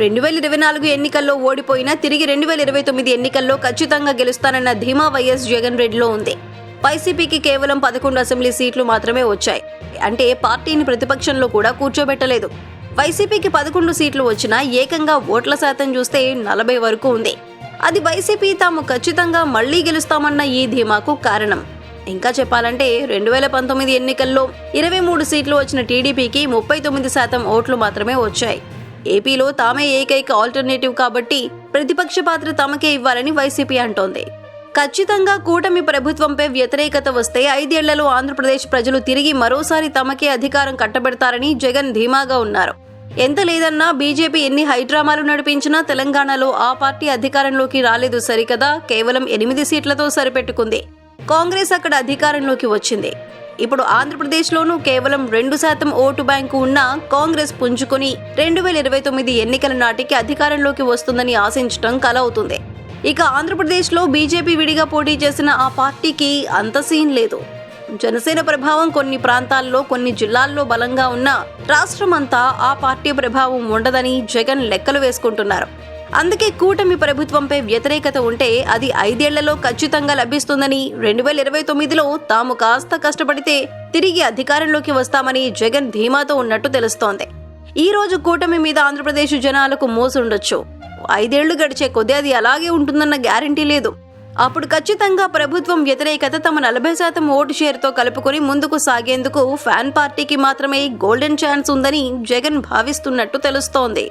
రెండు వేల ఇరవై నాలుగు ఎన్నికల్లో ఓడిపోయినా తిరిగి రెండు వేల ఇరవై తొమ్మిది ఎన్నికల్లో ఖచ్చితంగా గెలుస్తానన్న ధీమా వైఎస్ జగన్ రెడ్డిలో ఉంది. వైసీపీకి కేవలం పదకొండు అసెంబ్లీ సీట్లు మాత్రమే వచ్చాయి. అంటే పార్టీని ప్రతిపక్షంలో కూడా కూర్చోబెట్టలేదు. వైసీపీకి పదకొండు సీట్లు వచ్చినా ఏకంగా ఓట్ల శాతం చూస్తే నలభై వరకు ఉంది. అది వైసీపీ తాము ఖచ్చితంగా మళ్ళీ గెలుస్తామన్న ఈ ధీమాకు కారణం. ఇంకా చెప్పాలంటే రెండు వేల పంతొమ్మిది ఎన్నికల్లో ఇరవై మూడు సీట్లు వచ్చిన టీడీపీకి ముప్పై తొమ్మిది శాతం ఓట్లు మాత్రమే వచ్చాయి. ఏపీలో తామే ఏకైక ఆల్టర్నేటివ్ కాబట్టి ప్రతిపక్ష పాత్ర తమకే ఇవ్వాలని వైసీపీ అంటోంది. ఖచ్చితంగా కూటమి ప్రభుత్వంపై వ్యతిరేకత వస్తే ఐదేళ్ళలో ఆంధ్రప్రదేశ్ ప్రజలు తిరిగి మరోసారి తమకే అధికారం కట్టబెడతారని జగన్ ధీమాగా ఉన్నారు. ఎంత లేదన్నా బీజేపీ ఎన్ని హైడ్రామాలు నడిపించినా తెలంగాణలో ఆ పార్టీ అధికారంలోకి రాలేదు సరికదా కేవలం ఎనిమిది సీట్లతో సరిపెట్టుకుంది. కాంగ్రెస్ అక్కడ అధికారంలోకి వచ్చింది. ఇప్పుడు ఆంధ్రప్రదేశ్లోనూ కేవలం రెండు శాతం ఓటు బ్యాంకు ఉన్న కాంగ్రెస్ పుంజుకొని రెండు వేల ఇరవై తొమ్మిది ఎన్నికల నాటికి అధికారంలోకి వస్తుందని ఆశించటం కల అవుతుంది ఇక ఆంధ్రప్రదేశ్లో బీజేపీ విడిగా పోటీ చేసిన ఆ పార్టీకి అంత సీన్ లేదు. జనసేన ప్రభావం కొన్ని ప్రాంతాల్లో కొన్ని జిల్లాల్లో బలంగా ఉన్న రాష్ట్రమంతా ఆ పార్టీ ప్రభావం ఉండదని జగన్ లెక్కలు వేసుకుంటున్నారు. అందుకే కూటమి ప్రభుత్వంపై వ్యతిరేకత ఉంటే అది ఐదేళ్ళలో ఖచ్చితంగా లభిస్తుందని రెండు వేల ఇరవై తొమ్మిదిలో తాము కాస్త కష్టపడితే తిరిగి అధికారంలోకి వస్తామని జగన్ ధీమాతో ఉన్నట్టు తెలుస్తోంది. ఈ రోజు కూటమి మీద ఆంధ్రప్రదేశ్ జనాలకు మోసుండొచ్చు. ఐదేళ్ళు గడిచే కొద్దీ అది అలాగే ఉంటుందన్న గ్యారంటీ లేదు. అప్పుడు ఖచ్చితంగా ప్రభుత్వం వ్యతిరేకత తమ నలభై శాతం ఓటు షేర్తో కలుపుకొని ముందుకు సాగేందుకు ఫ్యాన్ పార్టీకి మాత్రమే గోల్డెన్ ఛాన్స్ ఉందని జగన్ భావిస్తున్నట్టు తెలుస్తోంది.